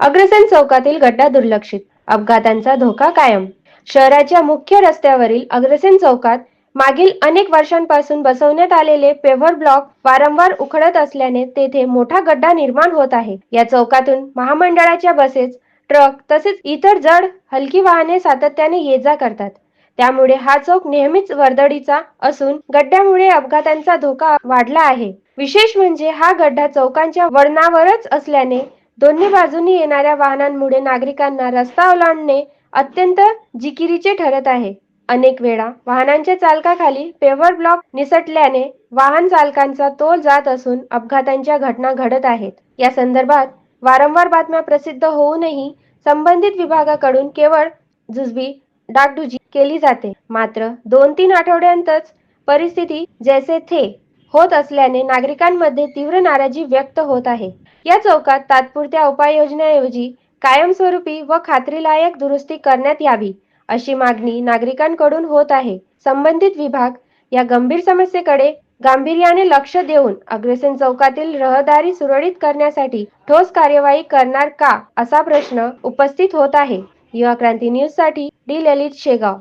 अग्रसेन चौकातील गड्डा दुर्लक्षित. अपघातांचा धोका कायम. शहराच्या मुख्य रस्त्यावरील अग्रसेन चौकात मागील अनेक वर्षांपासून बसवण्यात आलेले पेव्हर ब्लॉक वारंवार उखडत असल्याने तेथे मोठा गड्डा निर्माण होत आहे. या चौकातून महामंडळाच्या बसेस ट्रक तसेच इतर जड हलकी वाहने सातत्याने ये जा करतात. त्यामुळे हा चौक नेहमीच वर्दळीचा असून गड्ड्यामुळे अपघातांचा धोका वाढला आहे. विशेष म्हणजे हा गड्डा चौकांच्या वळणावरच असल्याने दोन्ही बाजूनी येणाऱ्या वाहनांमुळे नागरिकांना रस्ता ओलांडणे अत्यंत जिकिरीचे ठरत आहे. अनेक वेळा वाहनांच्या चालकाखाली पेव्हर ब्लॉक निसटल्याने वाहन चालकांचा तोल जात असून अपघातांच्या घटना घडत आहेत. या संदर्भात वारंवार बातम्या प्रसिद्ध होऊनही संबंधित विभागाकडून केवळ जुजबी डागडुजी केली जाते. मात्र दोन तीन आठवड्यांतच परिस्थिती जैसे थे. होत असल्याने नागरिकांमध्ये तीव्र नाराजी व्यक्त होत आहे. या चौकात तात्पुरत्या उपाययोजनाऐवजी कायमस्वरूपी व खात्रीलायक दुरुस्ती करण्यात यावी अशी मागणी नागरिकांकडून होत आहे. संबंधित विभाग या गंभीर समस्येकडे गांभीर्याने लक्ष देऊन अग्रसेन चौकातील रहदारी सुरळीत करण्यासाठी ठोस कार्यवाही करणार का असा प्रश्न उपस्थित होत आहे. युवा क्रांती न्यूजसाठी डी ललित शेगाव.